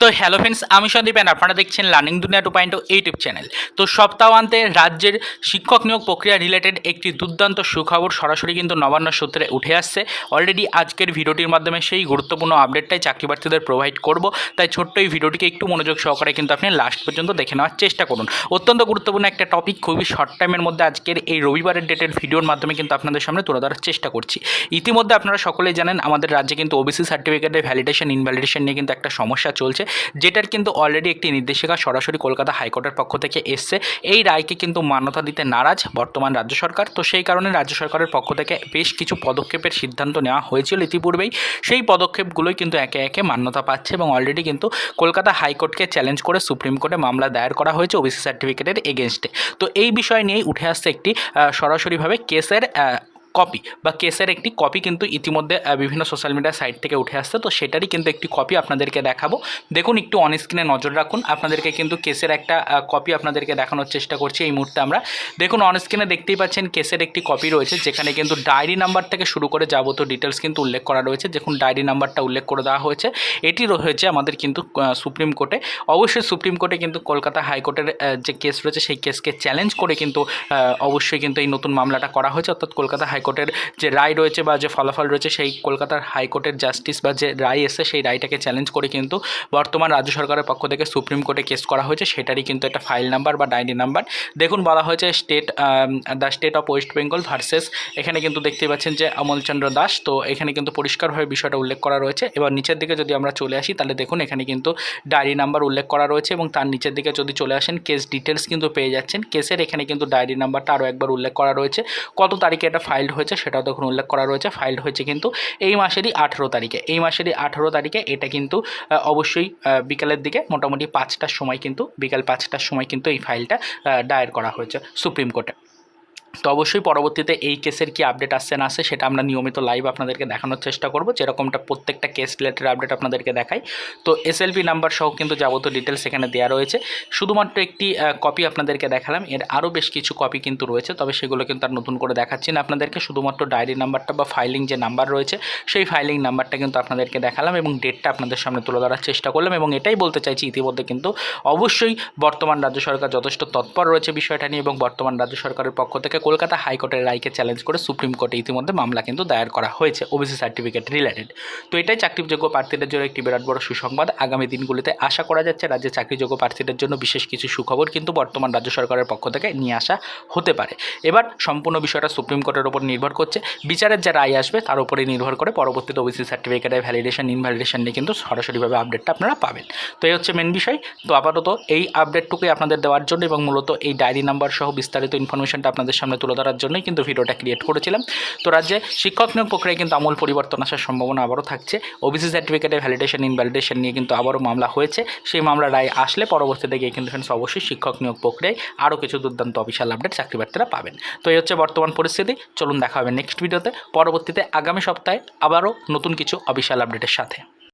তো hello friends আমি Sandeep and আপনারা দেখছেন লার্নিং দুনিয়া টু পয়েন্ট ইউটিউব চ্যানেল তো সপ্তাহান্তে রাজ্যের শিক্ষক নিয়োগ প্রক্রিয়া রিলেটেড একটি দুর্দান্ত সুখবর সরাসরি কিন্তু নবান্ন সূত্রে উঠে আসছে। অলরেডি আজকের ভিডিওটির মাধ্যমে সেই গুরুত্বপূর্ণ আপডেটটাই চাকরি প্রার্থীদের প্রোভাইড করব। তাই ছোট্ট এই ভিডিওটিকে একটু মনোযোগ সহকারে কিন্তু আপনি লাস্ট পর্যন্ত দেখে নেওয়ার চেষ্টা করুন। অত্যন্ত গুরুত্বপূর্ণ একটা টপিক খুবই শর্ট টাইমের মধ্যে আজকের এই রবিবারের ডেটের ভিডিওর মাধ্যমে কিন্তু আপনাদের সামনে তুলে ধরার চেষ্টা করছি। ইতিমধ্যে আপনারা সকলেই জানেন, আমাদের রাজ্যে কিন্তু ওবিসি সার্টিফিকেটের ভ্যালিডেশন ইনভ্যালিডেশন নিয়ে কিন্তু একটা সমস্যা চলছে। যেটার কিন্তু অলরেডি একটি নির্দেশিকা সরাসরি কলকাতা হাইকোর্টের পক্ষ থেকে এসছে। এই রায়কে কিন্তু মান্যতা দিতে নারাজ বর্তমান রাজ্য সরকার। তো সেই কারণে রাজ্য সরকারের পক্ষ থেকে বেশ কিছু পদক্ষেপের সিদ্ধান্ত নেওয়া হয়েছিল ইতিপূর্বেই। সেই পদক্ষেপগুলোই কিন্তু একে একে মান্যতা পাচ্ছে এবং অলরেডি কিন্তু কলকাতা হাইকোর্টকে চ্যালেঞ্জ করে সুপ্রিম কোর্টে মামলা দায়ের করা হয়েছে ওবিসি সার্টিফিকেটের এগেনস্টে তো এই বিষয় নিয়েই উঠে আসছে একটি সরাসরিভাবে কেসের কপি বা কেসের একটি কপি কিন্তু ইতিমধ্যে বিভিন্ন সোশ্যাল মিডিয়া সাইট থেকে উঠে আসছে। তো সেটারই কিন্তু একটি কপি আপনাদেরকে দেখাবো। দেখুন, একটু অন স্ক্রিনে নজর রাখুন। আপনাদেরকে কিন্তু কেসের একটা কপি আপনাদেরকে দেখানোর চেষ্টা করছি এই মুহূর্তে আমরা। দেখুন অন স্ক্রিনে দেখতেই পাচ্ছেন কেসের একটি কপি রয়েছে, যেখানে কিন্তু ডায়েরি নাম্বার থেকে শুরু করে যাবতীয় ডিটেলস কিন্তু উল্লেখ করা রয়েছে। দেখুন ডায়েরি নাম্বারটা উল্লেখ করে দেওয়া হয়েছে। এটি রয়েছে আমাদের কিন্তু সুপ্রিম কোর্টে। অবশ্যই সুপ্রিম কোর্টে কিন্তু কলকাতা হাইকোর্টের যে কেস রয়েছে, সেই কেসকে চ্যালেঞ্জ করে কিন্তু অবশ্যই কিন্তু এই নতুন মামলাটা করা হয়েছে। অর্থাৎ কলকাতা হাইকোর্টের যে রায় রয়েছে বা যে ফলাফল রয়েছে সেই কলকাতার হাইকোর্টের জাস্টিস বা যে রায় এসে সেই রায়টাকে চ্যালেঞ্জ করে কিন্তু বর্তমান রাজ্য সরকারের পক্ষ থেকে সুপ্রিম কোর্টে কেস করা হয়েছে। সেটারই কিন্তু একটা ফাইল নাম্বার বা ডায়েরি নাম্বার। দেখুন, বলা হয়েছে state the state of West Bengal versus. এখানে কিন্তু দেখতে পাচ্ছেন যে অমলচন্দ্র দাস। তো এখানে কিন্তু পরিষ্কারভাবে বিষয়টা উল্লেখ করা রয়েছে। এবার নিচের দিকে যদি আমরা চলে আসি, তাহলে দেখুন এখানে কিন্তু ডায়েরি নাম্বার উল্লেখ করা রয়েছে এবং তার নিচের দিকে যদি চলে আসেন, কেস ডিটেলস কিন্তু পেয়ে যাচ্ছেন। কেসের এখানে কিন্তু ডায়েরি নাম্বারটা আরও একবার উল্লেখ করা রয়েছে। কত তারিখে এটা ফাইল্ড হয়েছে, সেটাও তখন উল্লেখ করা রয়েছে ফাইল্ড হয়েছে কিন্তু এই মাসেরই আঠেরো তারিখে। এই মাসেরই আঠেরো তারিখে এটা কিন্তু অবশ্যই বিকেলের দিকে মোটামুটি পাঁচটার সময় কিন্তু, বিকাল পাঁচটার সময় কিন্তু এই ফাইলটা ডায়ের করা হয়েছে সুপ্রিম কোর্টে। তো অবশ্যই পরবর্তীতে এই কেসের কি আপডেট আসছে না আসছে সেটা আমরা নিয়মিত লাইভ আপনাদেরকে দেখানোর চেষ্টা করব। যেরকমটা প্রত্যেকটা কেস রিলেটেড আপডেট আপনাদেরকে দেখাই। তো এসএলপি নাম্বার সহ কিন্তু যাবতীয় ডিটেলস এখানে দেওয়া রয়েছে। শুধুমাত্র একটি কপি আপনাদেরকে দেখালাম। এর আরও বেশ কিছু কপি কিন্তু রয়েছে। তবে সেগুলো কিন্তু আর নতুন করে দেখাচ্ছি না আপনাদেরকে। শুধুমাত্র ডায়েরি নাম্বারটা বা ফাইলিং যে নাম্বার রয়েছে, সেই ফাইলিং নাম্বারটা কিন্তু আপনাদেরকে দেখালাম এবং ডেটটা আপনাদের সামনে তুলে ধরার চেষ্টা করলাম এবং এটাই বলতে চাইছি ইতিমধ্যে কিন্তু অবশ্যই বর্তমান রাজ্য সরকার যথেষ্ট তৎপর রয়েছে বিষয়টা নিয়ে এবং বর্তমান রাজ্য সরকারের পক্ষ থেকে কলকাতা হাইকোর্টের রায়কে চ্যালেঞ্জ করে সুপ্রিম কোর্টে ইতিমধ্যে মামলা কিন্তু দায়ের করা হয়েছে ওবিসি সার্টিফিকেট রিলেটেড তো এটাই চাকরিযোগ্য প্রার্থীদের জন্য একটি বিরাট বড় সুসংবাদ। আগামী দিনগুলিতে আশা করা যাচ্ছে রাজ্যে চাকরিযোগ্য প্রার্থীদের জন্য বিশেষ কিছু সুখবর কিন্তু বর্তমান রাজ্য সরকারের পক্ষ থেকে নিয়ে আসা হতে পারে। এবার সম্পূর্ণ বিষয়টা সুপ্রিম কোর্টের উপর নির্ভর করছে। বিচারের যে রায় আসবে তার উপরে নির্ভর করে পরবর্তীতে ওবিসি সার্টিফিকেটের ভ্যালিডেশন ইনভ্যালিডেশন নিয়ে কিন্তু সরাসরিভাবে আপডেটটা আপনারা পাবেন। তো এই হচ্ছে মেন বিষয়। তো আপাতত এই আপডেটটুকুই আপনাদের দেওয়ার জন্য এবং মূলত এই ডায়েরি নাম্বার সহ বিস্তারিত ইনফরমেশনটা আপনাদের সামনে তুলে ধরার জন্যই কিন্তু ভিডিওটা ক্রিয়েট করেছিলাম। তো রাজ্যে শিক্ষক নিয়োগ প্রক্রিয়ায় কিন্তু আমূল পরিবর্তন আসার সম্ভাবনা আবারও থাকছে। ওবিসি সার্টিফিকেটের ভ্যালিডেশন ইনভ্যালিডেশন নিয়ে কিন্তু আবারও মামলা হয়েছে। সেই মামলা রায় আসলে পরবর্তীতে গিয়ে কিন্তু friends অবশ্যই শিক্ষক নিয়োগ প্রক্রিয়ায় আরও কিছু দুর্দান্ত অফিসিয়াল আপডেট চাকরি প্রার্থীরা পাবেন। তো এই হচ্ছে বর্তমান পরিস্থিতি। চলুন দেখা হবে নেক্সট ভিডিওতে পরবর্তীতে আগামী সপ্তাহে আবারও নতুন কিছু অফিসিয়াল আপডেটের সাথে।